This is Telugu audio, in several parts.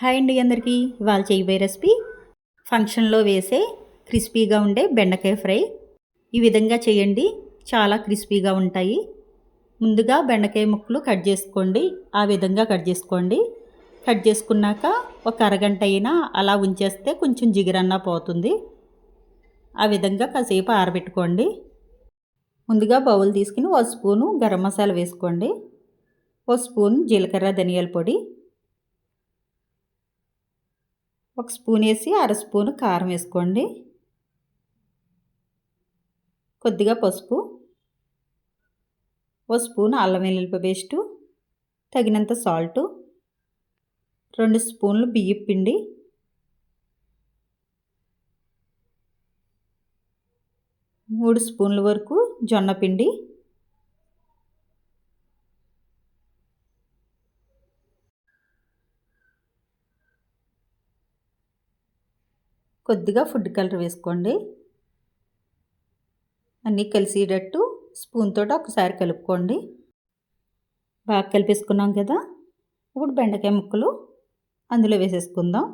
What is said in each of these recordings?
హాయ్ అండి అందరికీ. ఇవాళ చేయబోయే రెసిపీ ఫంక్షన్లో వేసే క్రిస్పీగా ఉండే బెండకాయ ఫ్రై. ఈ విధంగా చేయండి. చాలా క్రిస్పీగా ఉంటాయి. ముందుగా బెండకాయ ముక్కలు కట్ చేసుకోండి. ఆ విధంగా కట్ చేసుకోండి. కట్ చేసుకున్నాక ఒక అరగంట అయినా అలా ఉంచేస్తే కొంచెం జిగిరన్నా పోతుంది. ఆ విధంగా కాసేపు ఆరబెట్టుకోండి. ముందుగా బౌల్ తీసుకుని ఒక స్పూను గరం మసాలా వేసుకోండి. ఒక స్పూన్ జీలకర్ర ధనియాల పొడి ఒక స్పూన్ వేసి అర స్పూన్ కారం వేసుకోండి. కొద్దిగా పసుపు. ఓ స్పూన్ అల్లం వెల్లుల్లి పేస్టు. తగినంత సాల్టు. రెండు స్పూన్లు బియ్యం పిండి. మూడు స్పూన్ల వరకు జొన్న పిండి. కొద్దిగా ఫుడ్ కలర్ వేసుకోండి. అన్నీ కలిసేటట్టు స్పూన్ తోటి ఒకసారి కలుపుకోండి. బాగా కలిపేసుకున్నాం కదా? ఇప్పుడు బెండకాయ ముక్కలు అందులో వేసేసుకుందాం.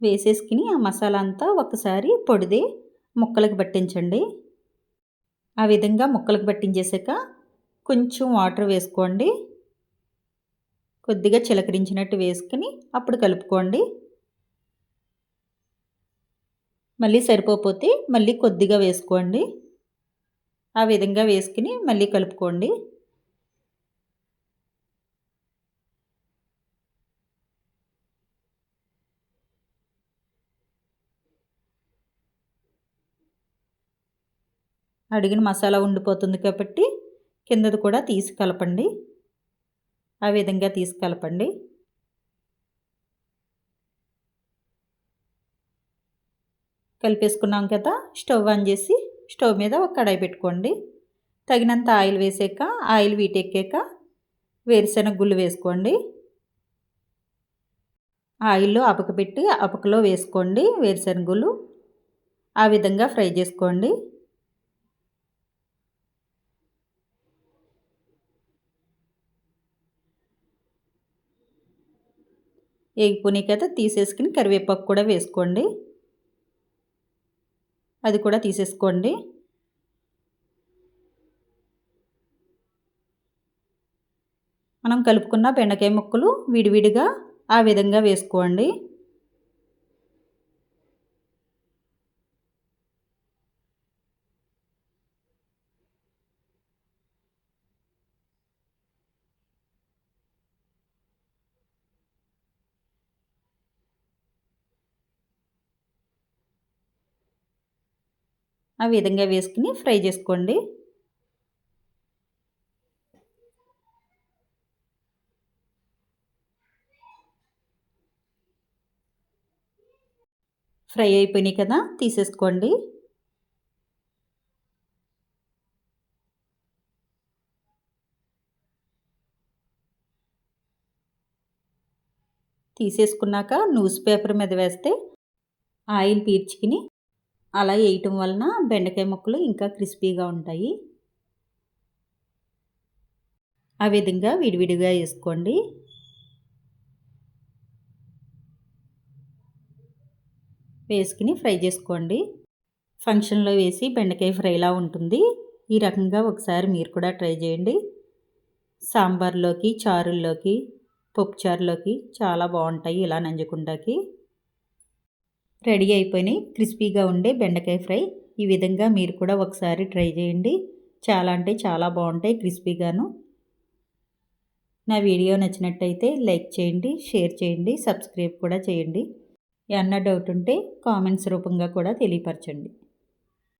వేసేసుకుని ఆ మసాలా అంతా ఒకసారి పొడిది ముక్కలకు పట్టించండి. ఆ విధంగా ముక్కలకు పట్టించేసాక కొంచెం వాటర్ వేసుకోండి. కొద్దిగా చిలకరించినట్టు వేసుకుని అప్పుడు కలుపుకోండి. మళ్ళీ సరిపోతే మళ్ళీ కొద్దిగా వేసుకోండి. ఆ విధంగా వేసుకుని మళ్ళీ కలుపుకోండి. అడిగిన మసాలా ఉండిపోతుంది కాబట్టి కిందది కూడా తీసి కలపండి. ఆ విధంగా తీసి కలపండి. కలిపేసుకున్నాం కదా స్టవ్ ఆన్ చేసి స్టవ్ మీద ఒక కడాయి పెట్టుకోండి. తగినంత ఆయిల్ వేసాక ఆయిల్ వీటెక్కాక వేరుశెనగ గుళ్ళు వేసుకోండి. ఆయిల్లో అపక పెట్టి అపకలో వేసుకోండి వేరుశెనగులు ఆ విధంగా ఫ్రై చేసుకోండి. ఏగిపోయినాయి కదా తీసేసుకుని కరివేపాకు కూడా వేసుకోండి. అది కూడా తీసేసుకోండి. మనం కలుపుకున్న బెండకాయ ముక్కలు విడివిడిగా ఆ విధంగా వేసుకోండి. ఆ విధంగా వేసుకుని ఫ్రై చేసుకోండి. ఫ్రై అయిపోయినాయి కదా తీసేసుకోండి. తీసేసుకున్నాక న్యూస్ పేపర్ మీద వేస్తే ఆయిల్ పీల్చుకుని అలా వేయటం వలన బెండకాయ ముక్కలు ఇంకా క్రిస్పీగా ఉంటాయి. ఆ విధంగా విడివిడిగా వేసుకోండి. వేసుకుని ఫ్రై చేసుకోండి. ఫంక్షన్లో వేసి బెండకాయ ఫ్రైలా ఉంటుంది. ఈ రకంగా ఒకసారి మీరు కూడా ట్రై చేయండి. సాంబార్లోకి చారుల్లోకి పప్పుచారులోకి చాలా బాగుంటాయి ఇలా నంజుకుంటాకి. రెడీ అయిపోయినాయి. క్రిస్పీగా ఉండే బెండకాయ ఫ్రై. ఈ విధంగా మీరు కూడా ఒకసారి ట్రై చేయండి. చాలా అంటే చాలా బాగుంటాయి క్రిస్పీగాను. నా వీడియో నచ్చినట్టయితే లైక్ చేయండి షేర్ చేయండి సబ్స్క్రైబ్ కూడా చేయండి. ఏమన్నా డౌట్ ఉంటే కామెంట్స్ రూపంగా కూడా తెలియపరచండి.